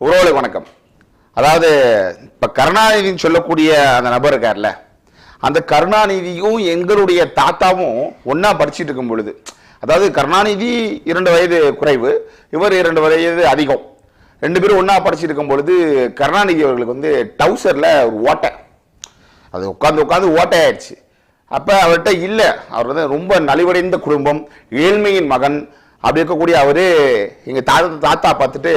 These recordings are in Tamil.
உறவுகளை வணக்கம். அதாவது இப்போ கருணாநிதின்னு சொல்லக்கூடிய அந்த நபர் இருக்கார்ல அந்த கருணாநிதியும் எங்களுடைய தாத்தாவும் ஒன்றா படிச்சுட்டு இருக்கும் பொழுது அதாவது கருணாநிதி இரண்டு வயது குறைவு இவர் இரண்டு வயது அதிகம். ரெண்டு பேரும் ஒன்றா படிச்சுட்டு இருக்கும் பொழுது கருணாநிதி அவர்களுக்கு வந்து டவுசரில் ஒரு ஓட்டை. அது உட்காந்து உட்காந்து ஓட்டை ஆயிடுச்சு அப்போ அவர்கிட்ட இல்லை அவர் வந்து ரொம்ப நலிவடைந்த குடும்பம் ஏழ்மையின் மகன் அப்படி இருக்கக்கூடிய அவர் எங்கள் தாத்தா தாத்தா பார்த்துட்டு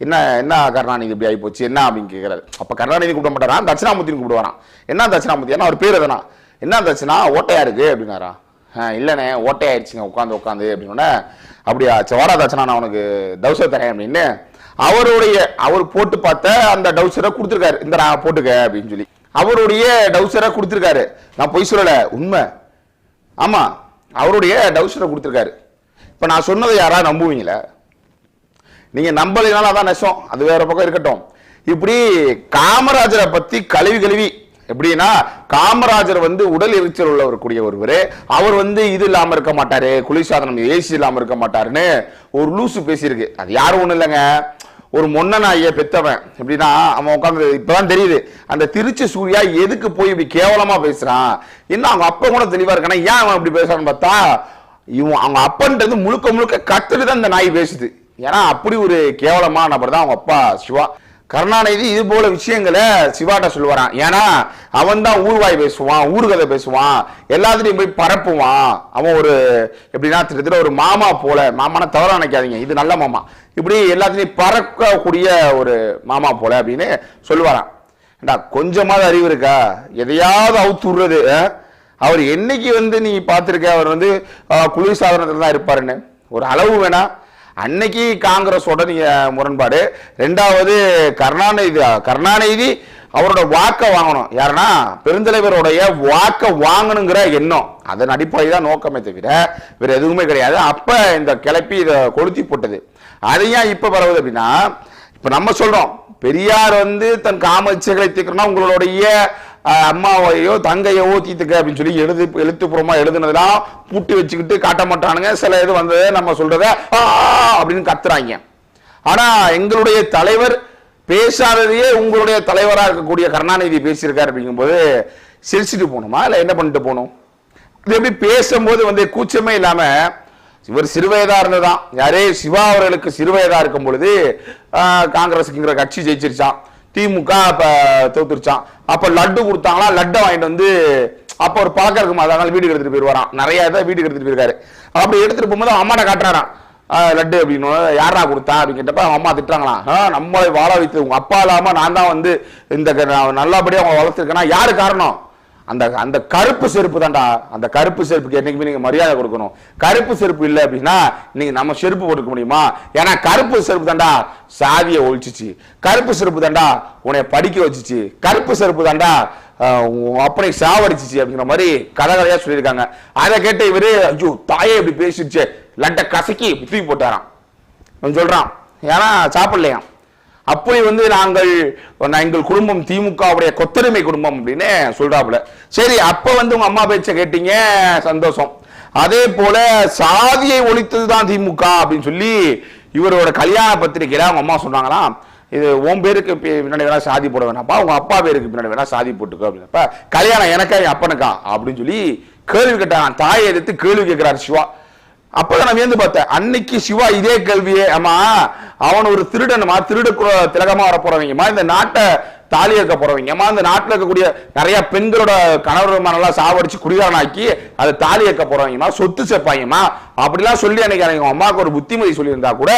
என்ன என்ன கருணாநிதி இப்படி ஆகி போச்சு என்ன அப்படின்னு கேட்குறாரு. அப்போ கருணாநிதி கூப்பிட மாட்டாராம் தட்சிணாமூர்த்தின்னு கூப்பிடுவாராம். என்ன தட்சிணாமூர்த்தி? ஏன்னா அவர் பேர் எதனா? என்ன தட்சிணா? ஓட்டையா இருக்கு அப்படின்னாரா "ஆ, இல்லைண்ணே ஓட்டையாயிடுச்சுங்க உட்காந்து உட்காந்து அப்படின்னோடனே அப்படியா சவாரா தட்சணா நான் உனக்கு தௌசர் தரேன் அப்படின்னு அவருடைய அவர் போட்டு பார்த்த அந்த டவுசரை கொடுத்துருக்காரு. இந்த நான் போட்டுக்க அப்படின்னு சொல்லி. அவருடைய டவுசரை கொடுத்துருக்காரு. நான் பொய் சொல்லலை உண்மை. ஆமாம் அவருடைய டவுசரை கொடுத்துருக்காரு. இப்போ நான் சொன்னதை யாராவது நம்புவீங்களே? நீங்கள் நம்பலைனால அதான் நெசம் அது வேற பக்கம் இருக்கட்டும். இப்படி காமராஜரை பற்றி கழுவி கழுவி. எப்படின்னா காமராஜர் வந்து உடல் எரிச்சல் உள்ளவர் கூடிய ஒருவர். அவர் வந்து இது இல்லாமல் இருக்க மாட்டாரு. குளிர்சாதனம் ஏசி இல்லாமல் இருக்க மாட்டாருன்னு ஒரு லூசு பேசியிருக்கு. அது யாரும் ஒன்றும் இல்லைங்க. ஒரு மொன்ன நாயை பெத்தவன். எப்படின்னா அவன் உட்காந்து இப்பதான் தெரியுது. அந்த திருச்சி சூர்யா எதுக்கு போய் இப்படி கேவலமா பேசுறான்? என்ன அவங்க அப்பா கூட தெளிவா இருக்கானா? ஏன் அவன் இப்படி பேசுறான்னு பார்த்தா இவன் அவங்க அப்பன்றது முழுக்க முழுக்க கத்துட்டு தான் இந்த நாய் பேசுது. ஏன்னா அப்படி ஒரு கேவலமான நபர் தான் அவங்க அப்பா சிவா. கருணாநிதி இது போல விஷயங்களை சிவாட்ட சொல்லுவாரான் ஏன்னா அவன் தான் ஊர்வாய் பேசுவான் ஊர்கதை பேசுவான் எல்லாத்துலையும் போய் பரப்புவான். அவன் ஒரு எப்படின்னா திட்டத்தட்ட ஒரு மாமா போல. மாமானா தவறா நினைக்காதீங்க. இது நல்ல மாமா. இப்படி எல்லாத்துலையும் பறக்கக்கூடிய ஒரு மாமா போல அப்படின்னு சொல்லுவாராம். ஏண்டா கொஞ்சமாவது அறிவு இருக்கா? எதையாவது அவுத்துடுறது அவர் என்னைக்கு வந்து நீ பார்த்துருக்க? அவர் வந்து குளிர் சாதனத்தில் தான் இருப்பாருன்னு. ஒரு அளவு வேணா. அன்னைக்கு காங்கிரஸோட நீங்க முரண்பாடு. ரெண்டாவது கருணாநிதி கருணாநிதி அவரோட வாக்கை வாங்கணும். யாருன்னா பெருந்தலைவருடைய வாக்கை வாங்கணுங்கிற எண்ணம். அதன் அடிப்படை தான் நோக்கமே தவிர வேறு எதுவுமே கிடையாது. அப்போ இந்த கிளப்பி இதை கொளுத்தி போட்டது. அது ஏன் இப்ப பரவுது அப்படின்னா இப்போ நம்ம சொல்கிறோம் பெரியார் வந்து தன் காமச்சைகளை தீர்க்கணும்னா உங்களுடைய அம்மாவையோ தங்கையவோ தீத்துக்க அப்படின்னு சொல்லி எழுது எழுத்துப்பூர்வமா எழுதுனதெல்லாம் பூட்டி வச்சுக்கிட்டு காட்ட மாட்டானுங்க. சில இது வந்ததை நம்ம சொல்றத "ஆ" அப்படின்னு கத்துறாங்க. ஆனா எங்களுடைய தலைவர் பேசாததையே உங்களுடைய தலைவராக இருக்கக்கூடிய கருணாநிதி பேசியிருக்காரு அப்படிங்கும்போது சிரிச்சுட்டு போகணுமா? இல்லை என்ன பண்ணிட்டு போகணும்? இது எப்படி பேசும்போது வந்து கூச்சமே இல்லாம இவர் சிறுவயதா இருந்ததான் யாரே சிவா அவர்களுக்கு சிறுவயதா இருக்கும் பொழுது ஆஹ், காங்கிரஸுக்குங்கிற கட்சி ஜெயிச்சிருச்சான் திமுக அப்ப தோத்துருச்சான் அப்ப லட்டு கொடுத்தாங்களா? லட்டை வாங்கிட்டு வந்து அப்ப ஒரு பழக்கம் இருக்குமா அதனால வீட்டுக்கு எடுத்துட்டு போயிருவாராம். நிறைய இதை வீட்டுக்கு எடுத்துட்டு போயிருக்காரு. அப்படி எடுத்துட்டு போகும்போது அம்மாட்ட காட்டுறாராம். லட்டு அப்படின்னு. யாரா கொடுத்தா அப்படின்னு கேட்டப்ப அவங்க அம்மா திட்டுறாங்களா? நம்மளை வாழ வைத்து உங்க அப்பா இல்லாம நான் தான் வந்து இந்த க- நல்லபடியா அவங்க வளர்த்துருக்கேன்னா யாரு காரணம்? அந்த அந்த கருப்பு செருப்பு தான்டா. அந்த கருப்பு செருப்புக்கு என்றைக்குமே நீங்கள் மரியாதை கொடுக்கணும். கருப்பு செருப்பு இல்லை அப்படின்னா நீங்கள் நம்ம செருப்பு போட்டுக்க முடியுமா? ஏன்னா கருப்பு செருப்பு தான்டா சாவியை ஒழிச்சிச்சு. கருப்பு செருப்பு தான்டா உன்னை படிக்க வச்சிச்சு. கருப்பு செருப்பு தான்டா அப்பனை சாவடிச்சிச்சு அப்படிங்கிற மாதிரி கதை சொல்லியிருக்காங்க. அதை கேட்ட இவர் ஐயோ தாயே இப்படி பேசிடுச்சு. லட்டை கசக்கி தூக்கி போட்டாராம். சொல்கிறான் ஏன்னா சாப்பிடலையாம். அப்படி வந்து நாங்கள் நான் எங்கள் குடும்பம் திமுகவுடைய கொத்தருமை குடும்பம் அப்படின்னு சொல்றாப்புல. சரி அப்ப வந்து உங்க அம்மா பேச்ச கேட்டீங்க சந்தோஷம். அதே போல சாதியை ஒழித்தது தான் திமுக அப்படின்னு சொல்லி இவரோட கல்யாண பத்திரிகையில அவங்க அம்மா சொன்னாங்களாம் இது உன் பேருக்கு பின்னாடி வேணா சாதி போட வேணாப்பா உங்க அப்பா பேருக்கு பின்னாடி வேணா சாதி போட்டுக்கோ அப்படின்னப்ப கல்யாணம் எனக்கா என் அப்பனுக்கா அப்படின்னு சொல்லி கேள்வி கேட்டான் தாயை எதிர்த்து கேள்வி கேட்கிறார் சிவா. அப்பதான் நான் வியந்து பார்த்தேன். அன்னைக்கு சிவா இதே கேள்வியே ஆமா அவன் ஒரு திருடனுமா திருடு கு- திலகமா வர போறவங்கம்மா இந்த நாட்டை தாலி இருக்க போறவங்கம்மா இந்த நாட்டில் இருக்கக்கூடிய நிறைய பெண்களோட கணவர் சாவடிச்சு குடிகாரனாக்கி அதை தாலி இருக்க போறவங்கம்மா சொத்து சேர்ப்பாங்கம்மா அப்படிலாம் சொல்லி அன்னைக்கு அவங்க அம்மாவுக்கு ஒரு புத்திமதி சொல்லியிருந்தா கூட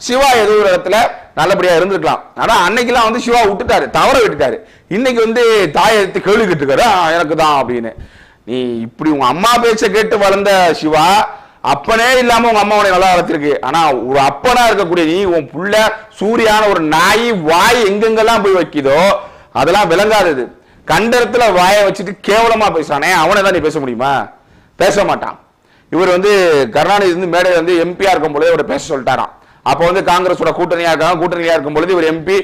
சிவா ஏதோ ஒரு இடத்துல நல்லபடியா இருந்திருக்கலாம். ஆனா அன்னைக்கெல்லாம் வந்து சிவா விட்டுட்டாரு தவற விட்டுட்டாரு. இன்னைக்கு வந்து தாயை எடுத்து கேள்வி கேட்டுக்காரு எனக்கு தான் அப்படின்னு. நீ இப்படி உங்க அம்மா பேச்சை கேட்டு வளர்ந்த சிவா அப்பனே இல்லாம உங்க அம்மா உடைய நல்லா வளர்த்திருக்கு. ஆனா ஒரு அப்பனா இருக்கக்கூடிய நீ உன் புள்ள சூரியான ஒரு நாய் வாய் எங்கெங்கெல்லாம் போய் வைக்குதோ அதெல்லாம் விளங்காதது கண்டத்துல வாயை வச்சுட்டு கேவலமா பேசுறானே அவனை தான் நீ பேச முடியுமா? பேச மாட்டான். இவர் வந்து கருணாநிதி வந்து மேடையில் வந்து எம்பியா இருக்கும் பொழுது இவர் பேச சொல்லிட்டாராம். அப்போ வந்து காங்கிரஸோட கூட்டணியா இருக்காங்க கூட்டணியா இருக்கும் பொழுது இவர் எம்பி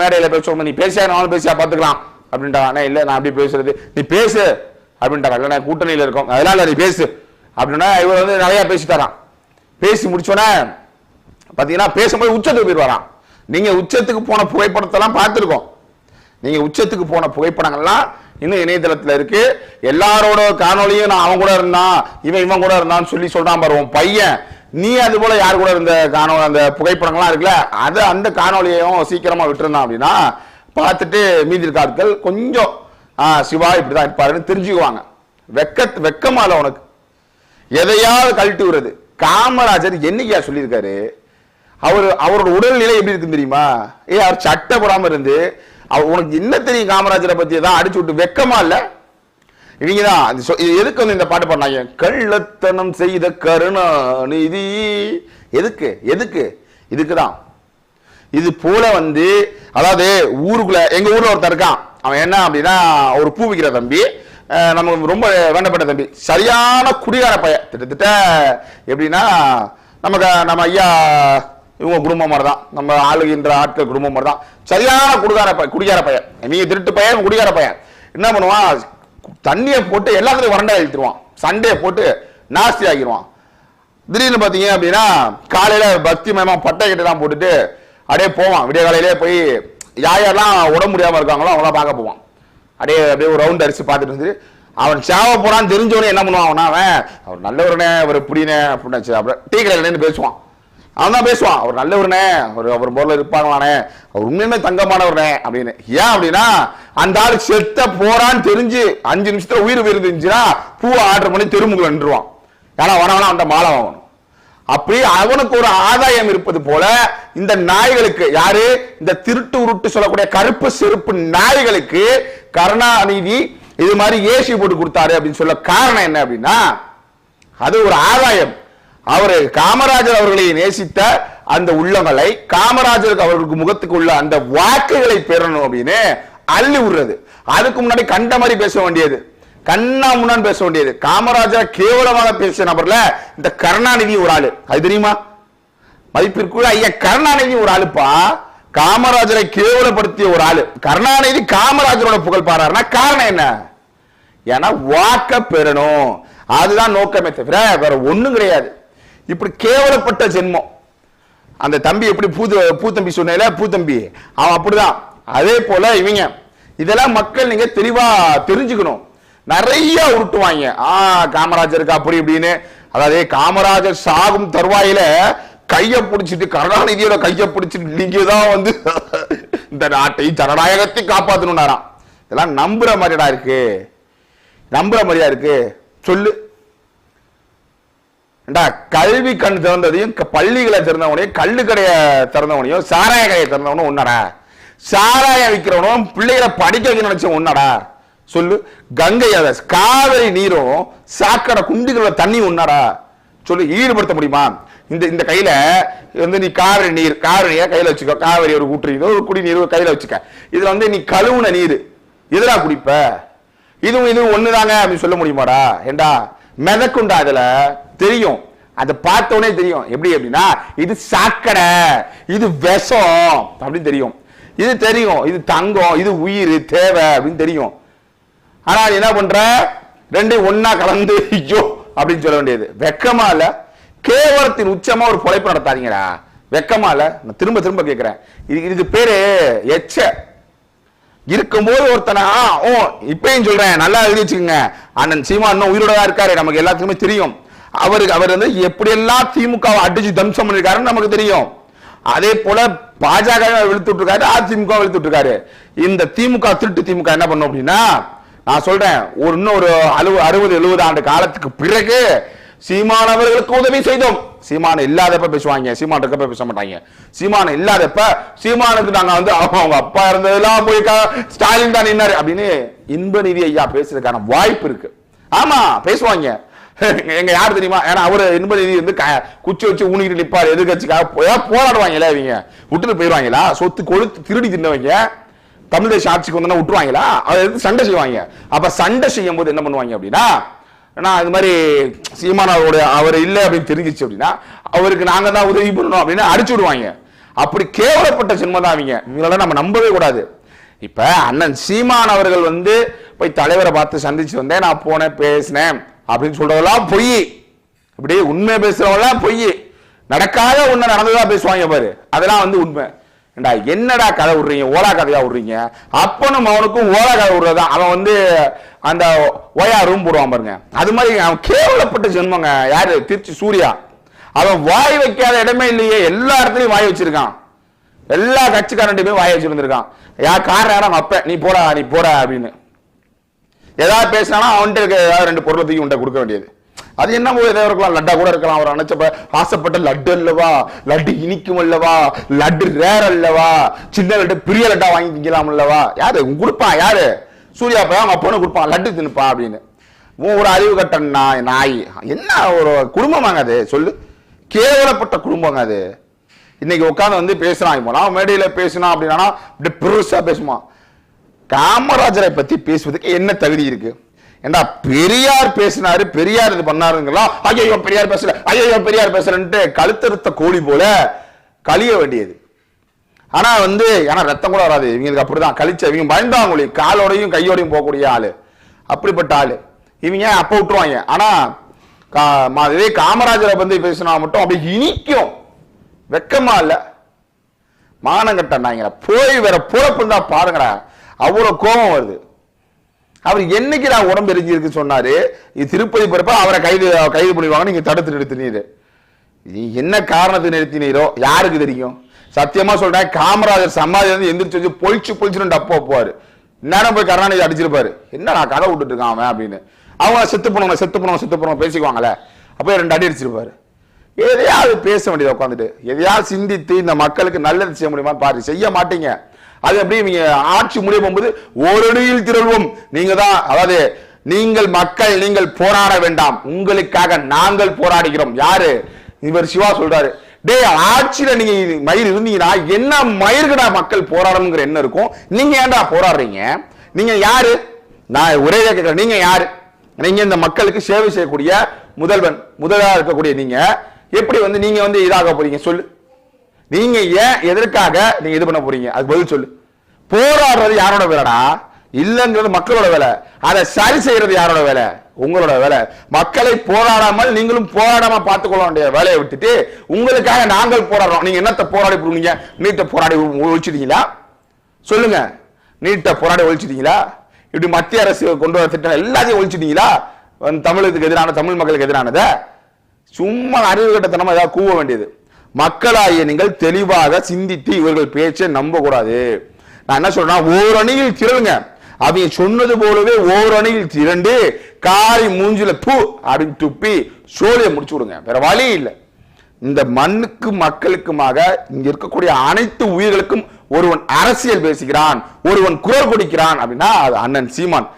மேடையில பேசுவோம் நீ பேசியா நானும் பேசியா? பாத்துக்கலாம் அப்படின்ட்டாங்க இல்ல நான் அப்படி பேசுறது. நீ பேசு. அப்படின்ட்டாங்க இல்லை நான் கூட்டணியில இருக்கோம். அதனால நீ பேசு. அப்படின்னா இவர் வந்து நிறையா பேசிட்டாராம். பேசி முடிச்சோன்னே பார்த்தீங்கன்னா பேசும்போது உச்சத்துக்கு போயிடுவாராம் நீங்கள் உச்சத்துக்கு போன புகைப்படத்தெல்லாம் பார்த்துருக்கோம். நீங்கள் உச்சத்துக்கு போன புகைப்படங்கள்லாம் இன்னும் இணையதளத்தில் இருக்கு. எல்லாரோட காணொளியும் நான் அவன் கூட இருந்தான் இவன் இவன் கூட இருந்தான்னு சொல்லி சொல்றான் பாருவோம் பையன். நீ அது போல யார் கூட இருந்த காணொலி அந்த புகைப்படங்கள்லாம் இருக்குல்ல அது அந்த காணொளியையும் சீக்கிரமா விட்டுருந்தான் அப்படின்னா பார்த்துட்டு மீதி இருக்க ஆட்கள் கொஞ்சம் சிவா சிவா இப்படிதான் இருப்பாருன்னு தெரிஞ்சுக்குவாங்க. வெக்க வெக்கமால உனக்கு. எதையாவது கழட்டி விடுறது. காமராஜர் என்னைக்கா சொல்லியிருக்காரு? அவர் அவரோட உடல்நிலை எப்படி இருக்குன்னு தெரியுமா? ஏ அவர் சட்டை போடாம இருந்து அவர் உனக்கு என்ன தெரியும் காமராஜரை பத்தி? தான் அடிச்சு விட்டு வெக்கமா இல்ல? இவங்க தான் இது எதுக்கு வந்து இந்த பாட்டு பண்ணாங்க கள்ளத்தனம் செய்த கருணாநிதி. எதுக்கு? எதுக்கு? இதுக்கு தான் இது போல வந்து அதாவது ஊருக்குள்ள எங்க ஊர்ல ஒருத்தர் இருக்கான். அவன் என்ன அப்படின்னா ஒரு பூ விக்கிற தம்பி. நமக்கு ரொம்ப வேண்டப்பட்ட தம்பி. சரியான குடிகார பையன். கிட்டத்தட்ட எப்படின்னா நமக்கு நம்ம ஐயா இவங்க குடும்பம் மாதிரி தான் நம்ம ஆளுகின்ற ஆட்கள் குடும்பம் மாதிரி தான் சரியான குடிகார பையன் குடிகார பையன். நீங்கள் திருட்டு பையன் குடிகார பையன். என்ன பண்ணுவான்? தண்ணியை போட்டு எல்லாத்துலையும் வறண்டா எழுத்துருவான் சண்டையை போட்டு நாஸ்தி ஆக்கிடுவான் திடீர்னு பார்த்தீங்க அப்படின்னா காலையில் பக்தி மயமாக பட்டை கட்டெல்லாம் போட்டுட்டு அப்படியே போவான். விடிய காலையிலே போய் யார் யாரெல்லாம் உடம்பு முடியாமல் இருக்காங்களோ அவங்களாம் பார்க்க போவான். அப்படியே அப்படியே ஒரு ரவுண்ட் அடிச்சு பார்த்துட்டு வந்து அவன் சேவ போறான்னு தெரிஞ்சவனே என்ன பண்ணுவான் அவனா? அவன் அவர் நல்லவருனே அவர் இப்படினே அப்படின்னு அப்புறம் டீ கடையில் பேசுவான். அவன் தான் பேசுவான். அவர் நல்லவருனே அவர் அவர் போர்ல இருப்பாங்களானே அவர் உண்மையுமே தங்கமானவர்னே அப்படின்னு. ஏன் அப்படின்னா அந்த ஆள் செத்த போறான்னு தெரிஞ்சு அஞ்சு நிமிஷத்துல உயிர் இருந்துச்சுன்னா பூவை ஆர்டர் பண்ணி தெருமுகல் நின்றுவான் ஏன்னா வரவனா அந்த மாலை வாங்கணும். அப்படி அவனுக்கு ஒரு ஆதாயம் இருப்பது போல இந்த நாய்களுக்கு யாரு? இந்த திருட்டு உருட்டு சொல்லக்கூடிய கருப்பு செருப்பு நாய்களுக்கு கருணாநிதி இது மாதிரி ஏசி போட்டு கொடுத்தாரு அப்படின்னு சொல்ல காரணம் என்ன அப்படின்னா அது ஒரு ஆதாயம். அவர் காமராஜர் அவர்களை நேசித்த அந்த உள்ளங்களை காமராஜருக்கு அவர்களுக்கு முகத்துக்கு உள்ள அந்த வாக்குகளை பெறணும் அப்படின்னு அள்ளி விடுறது. அதுக்கு முன்னாடி கண்ட மாதிரி பேச வேண்டியது. கண்ணா முன்னாடி பேச வேண்டியது. காமராஜர் கேவலமாக பேசிய நபர்ல இந்த கருணாநிதி ஒரு ஆளு. அது தெரியுமா? மதிப்பிற்குள்ள ஐயா கருணாநிதி ஒரு ஆளுப்பா. காமராஜரை கேவலப்படுத்திய ஒரு ஆளு. கருணாநிதி காமராஜரோட புகழ் பாடுறாருன்னா காரணம் என்ன? ஏன்னா வாக்க பெறணும். அதுதான் நோக்கமே தவிர வேற ஒண்ணும் கிடையாது. இப்படி கேவலப்பட்ட ஜென்மம். அந்த தம்பி எப்படி பூ பூத்தம்பி சொன்னேல பூத்தம்பி. அவன் அப்படிதான். அதே போல இவங்க. இதெல்லாம் மக்கள் நீங்க தெளிவா தெரிஞ்சுக்கணும். நிறைய உருட்டுவாங்க. ஆ காமராஜருக்கு அப்படி இப்படின்னு. அதாவது காமராஜர் சாகும் தருவாயில கையை பிடிச்சிட்டு கருணாநிதியோட கையை பிடிச்சிட்டு நீங்க தான் வந்து இந்த நாட்டை ஜனநாயகத்தை காப்பாத்தணும்னாராம். இதெல்லாம் நம்புற மாதிரிடா இருக்கு. நம்புற மாதிரியா இருக்கு? சொல்லு. ஏண்டா கல்வி கண் திறந்ததையும் பள்ளிகளை திறந்தவனையும் கல்லு கடையை திறந்தவனையும் சாராய கடையை திறந்தவனும் ஒன்னடா சாராய விற்கிறவனும் பிள்ளைகளை படிக்க வைக்க நினைச்ச ஒன்னடா சொல்லு. கங்கை அதை காவிரி நீரும் சாக்கடை குண்டிகள தண்ணி ஒன்னடா சொல்லு ஈடுபடுத்த முடியுமா? இந்த இந்த கையில வந்து நீ காவிரி நீர் காவிரி நீரை கையில வச்சுக்கோ. காவிரி ஒரு ஊற்று ஒரு குடிநீர் ஒரு கையில வச்சுக்க. இதுல வந்து நீ கழுவுன நீர். எதிரா குடிப்ப? இதுவும் இதுவும் ஒண்ணுதாங்க அப்படின்னு சொல்ல முடியுமாடா? ஏண்டா? மிதக்குண்டா அதுல தெரியும். அதை பார்த்தோன்னே தெரியும். எப்படி அப்படின்னா இது சாக்கடை. இது விஷம் அப்படின்னு தெரியும். இது தெரியும். இது தங்கம். இது உயிர். தேவை அப்படின்னு தெரியும். ஆனா என்ன பண்ற? ரெண்டு ஒன்னா கலந்து ஐயோ அப்படின்னு சொல்ல வேண்டியது. வெக்கமா இல்லை. கேவலத்தின் உச்சமா ஒரு பொழைப்பு நடத்தாதீங்கடா. வெக்கமா இல்ல. நான் திரும்ப திரும்ப கேட்கிறேன் இது இதுக்கு பேரு எச்ச. இருக்கும்போது ஒருத்தனா ஓ இப்பயும் சொல்றேன். நல்லா எழுதி வச்சுக்கோங்க. அண்ணன் சீமா இன்னும் உயிரோட தான் இருக்காரு. நமக்கு எல்லாத்துக்குமே தெரியும். அவருக்கு அவர் வந்து எப்படியெல்லாம் திமுகவை அடிச்சு தம்சம் பண்ணிருக்காருன்னு நமக்கு தெரியும். அதே போல பாஜக வெளுத்துட்டு இருக்காரு அதிமுக வெளுத்துட்டு இருக்காரு இந்த திமுக திருட்டு திமுக என்ன பண்ணும் அப்படின்னா நான் சொல்றேன். ஒரு இன்னும் ஒரு அறுபது அறுபது எழுபது ஆண்டு காலத்துக்கு பிறகு சீமான் அவர்களுக்கு உதவி செய்தோம். சீமான் இல்லாதப்ப பேசுவாங்க. சீமான் இருக்கப்ப பேச மாட்டாங்க. சீமான் இல்லாதப்ப சீமானுக்கு நாங்க வந்து அவங்க அவங்க அப்பா இருந்ததெல்லாம் போய் ஸ்டாலின் தான் நின்னாரு. அப்படின்னு இன்ப நிதி ஐயா பேசுறதுக்கான வாய்ப்பு இருக்கு. ஆமா பேசுவாங்க. எங்க யார் தெரியுமா? ஏன்னா அவரு இன்ப நிதி வந்து க- குச்சி வச்சு ஊனிக்கிட்டு நிப்பாரு. எதிர்கட்சிக்காக போய் போராடுவாங்களா இவங்க. விட்டுட்டு போயிடுவாங்களா சொத்து கொழுத்து திருடி தின்னவங்க. தமிழ் தேச ஆட்சிக்கு வந்து விட்டுருவாங்களா? அதை எடுத்து சண்டை செய்வாங்க. அப்ப சண்டை செய்யும் போது என்ன பண்ணுவாங்க அப்படின்னா ஏன்னா அது மாதிரி சீமானவருடைய அவர் இல்லை அப்படின்னு தெரிஞ்சிச்சு அப்படின்னா அவருக்கு நாங்கள் தான் உதவி பண்ணணும் அப்படின்னு அடிச்சு விடுவாங்க. அப்படி கேவலப்பட்ட ஜென்மம் தான் அவங்க. இவங்களெல்லாம் நம்ம நம்பவே கூடாது. இப்போ அண்ணன் சீமான் அவர்கள் வந்து போய் தலைவரை பார்த்து சந்திச்சு வந்தேன் நான் போனேன் பேசினேன் அப்படின்னு சொல்றதெல்லாம் பொய். அப்படியே உண்மை பேசுறவங்களாம் பொய். நடக்காத ஒன்று நடந்ததாக பேசுவாங்க பாரு. அதெல்லாம் வந்து உண்மை. ஏண்டா என்னடா கதை விடுறீங்க? ஓலா கதையா விடுறீங்க? அப்பனும் அவனுக்கும் ஓலா கதை விடுறது? அவன் வந்து அந்த ஓயா ரூம் போடுவான் பாருங்க. அது மாதிரி அவன் கேவலப்பட்ட ஜென்மங்க. யாரு? திருச்சி சூர்யா. அவன் வாய் வைக்காத இடமே இல்லையே. எல்லா இடத்துலையும் வாய் வச்சிருக்கான். எல்லா கட்சிக்காரன்ட்டையுமே வாய் வச்சிருந்திருக்கான். யார் காரணம் யாரும் அப்ப நீ போடா நீ போடா அப்படின்னு. ஏதாவது பேசினாலும் அவன்கிட்ட இருக்க ஏதாவது ரெண்டு பொருளை தூக்கி உன்ட்ட கொடுக்க வேண்டியது. அது என்ன போய் ஏதாவது இருக்கலாம். லட்டா கூட இருக்கலாம். அவர் நினைச்சப்ப ஆசைப்பட்ட லட்டு அல்லவா? லட்டு இனிக்கும் அல்லவா? லட்டு ரேர் அல்லவா? சின்ன லட்டு பெரிய லட்டா வாங்கி திங்கலாம் அல்லவா? யாரு? கொடுப்பான் யாரு? சூர்யா பையன் அவங்க அப்பனு கொடுப்பான். லட்டு தின்னுப்பா அப்படின்னு. உன் ஒரு அறிவு கட்ட நாய் நாய். என்ன ஒரு குடும்பமாங்க அது? சொல்லு. கேவலப்பட்ட குடும்பங்க அது. இன்னைக்கு உட்காந்து வந்து பேசுறான். இப்போ நான் மேடையில் பேசினா அப்படின்னா இப்படி பெருசா பேசுவான் காமராஜரை பத்தி பேசுவதுக்கு என்ன தகுதி இருக்கு? ஏண்டா பெரியார் பேசினாரு பெரியார் இது பண்ணாருங்களா? ஐயோ பெரியார் பேசல ஐயோ பெரியார் பேசலன்ட்டு கழுத்தறுத்த கோழி போல கழிய வேண்டியது. ஆனா வந்து ஏன்னா ரத்தம் கூட வராது. இவங்களுக்கு அப்படிதான். கழிச்ச இவங்க பயந்தாங்குழி காலோடையும் கையோடையும் போகக்கூடிய ஆளு. அப்படிப்பட்ட ஆளு. இவங்க அப்ப விட்டுருவாங்க? ஆனா கா- இதே காமராஜரை பத்தி பேசினா மட்டும் அப்படி இனிக்கும். வெக்கமா இல்ல. மானங்கட்டாங்க போய் வேற பொழப்பு தான் பாருங்கடா. அவ்வளவு கோபம் வருது. அவர் என்னைக்கு நான் உடம்பு எரிஞ்சிருக்கு சொன்னாரு திருப்பதி பிறப்ப அவரை கைது கைது பண்ணிடுவாங்க நீங்க தடுத்து நிறுத்தினீரு. நீ என்ன காரணத்தை நிறுத்தினீரோ யாருக்கு தெரியும்? சத்தியமா சொல்றேன் காமராஜர் சமாதி வந்து எந்திரிச்சு வச்சு பொழிச்சு பொழிச்சு டப்பா போவாரு. நேரம் போய் கருணாநிதி அடிச்சிருப்பாரு. என்ன நான் கதை விட்டுட்டு இருக்கான் அவன்? அப்படின்னு. அவங்க செத்து போனவங்க செத்து போனவங்க செத்து போனவங்க பேசிக்குவாங்களே அப்போ ரெண்டு அடி அடிச்சிருப்பாரு. எதையாவது பேச வேண்டியது உட்காந்துட்டு எதையாவது சிந்தித்து இந்த மக்களுக்கு நல்லது செய்ய முடியுமா பாரு செய்ய மாட்டீங்க. அது எப்படி நீங்க ஆட்சி முடிய போகும்போது ஓரடியில் திரள்வோம். நீங்க தான் அதாவது நீங்கள் மக்கள் நீங்கள் போராட வேண்டாம். உங்களுக்காக நாங்கள் போராடுகிறோம். யாரு? இவர் சிவா சொல்றாரு. டேய் ஆட்சியில நீங்க மயிர் இருந்தீங்கன்னா என்ன மயிர்கடா மக்கள் போராடணுங்கிற என்ன இருக்கும்? நீங்க ஏன்டா போராடுறீங்க? நீங்க யாரு? நான் ஒரே கேட்கிறேன். நீங்க யாரு? நீங்க இந்த மக்களுக்கு சேவை செய்யக்கூடிய முதல்வன் முதலாக இருக்கக்கூடிய நீங்க. எப்படி வந்து நீங்க வந்து இதாக போறீங்க? சொல்லு. நீங்க ஏன் எதற்காக நீங்க இது பண்ண போறீங்க? அது பதில் சொல்லு. போராடுறது யாரோட வேலைடா? இல்லைங்கிறது மக்களோட வேலை. அதை சரி செய்யறது யாரோட வேலை? உங்களோட வேலை. மக்களை போராடாமல் நீங்களும் போராடாம பார்த்துக்கொள்ள வேண்டிய வேலையை விட்டுட்டு உங்களுக்காக நாங்கள் போராடுறோம். நீங்க என்னத்தை போராடி போடுவீங்க நீட்டை போராடி ஒழிச்சிட்டீங்களா? சொல்லுங்க. நீட்டை போராடி ஒழிச்சிட்டீங்களா? இப்படி மத்திய அரசு கொண்டு வர திட்டம் எல்லாத்தையும் ஒழிச்சிட்டீங்களா? தமிழுக்கு எதிரான தமிழ் மக்களுக்கு எதிரானதை? சும்மா அறிவு கட்டத்தனமா ஏதாவது கூவ வேண்டியது. மக்களாகிய நீங்கள் தெளிவாக சிந்தித்து இவர்கள் பேச்சை நம்ப கூடாது நான் என்ன சொல்றேன் ஓரணியில் திரளுங்க. அவங்க சொன்னது போலவே ஓரணியில் திரண்டு காரி மூஞ்சில பூ அப்படின்னு துப்பி சோழியை முடிச்சு விடுங்க. வேற வழி இல்லை. இந்த மண்ணுக்கு மக்களுக்குமாக இங்க இருக்கக்கூடிய அனைத்து உயிர்களுக்கும் ஒருவன் அரசியல் பேசுகிறான் ஒருவன் குரல் கொடுக்கிறான் அப்படின்னா அது அண்ணன் சீமான்.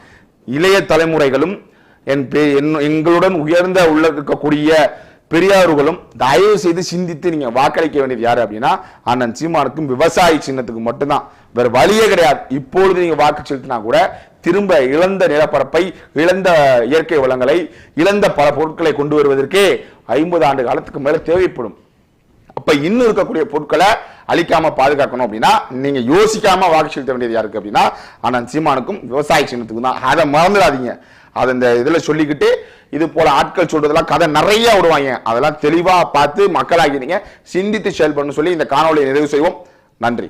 இளைய தலைமுறைகளும் என் என்- எங்களுடன் உயர்ந்த உள்ள இருக்கக்கூடிய பெரியார்களும் தயவு செய்து சிந்தித்து நீங்க வாக்களிக்க வேண்டியது யாரு அப்படின்னா அண்ணன் சீமானுக்கும் விவசாய சின்னத்துக்கு மட்டும்தான். வேற வழியே கிடையாது. இப்பொழுது நீங்க வாக்கு செலுத்தினா கூட திரும்ப இழந்த நிலப்பரப்பை இழந்த இயற்கை வளங்களை இழந்த பல பொருட்களை கொண்டு வருவதற்கே ஐம்பது ஆண்டு காலத்துக்கு மேல தேவைப்படும். அப்ப இன்னும் இருக்கக்கூடிய பொருட்களை அழிக்காம பாதுகாக்கணும் அப்படின்னா நீங்க யோசிக்காம வாக்கு செலுத்த வேண்டியது யாருக்கு அப்படின்னா அண்ணன் சீமானுக்கும் விவசாய சின்னத்துக்கும் தான். அதை மறந்துடாதீங்க. அது இந்த இதுல சொல்லிக்கிட்டு இது போல ஆட்கள் சொல்றதெல்லாம் கதை நிறைய விடுவாங்க. அதெல்லாம் தெளிவா பார்த்து மக்களாகி நீங்க சிந்தித்து செயல்படணும் சொல்லி இந்த காணொலியை நிறைவு செய்வோம். நன்றி.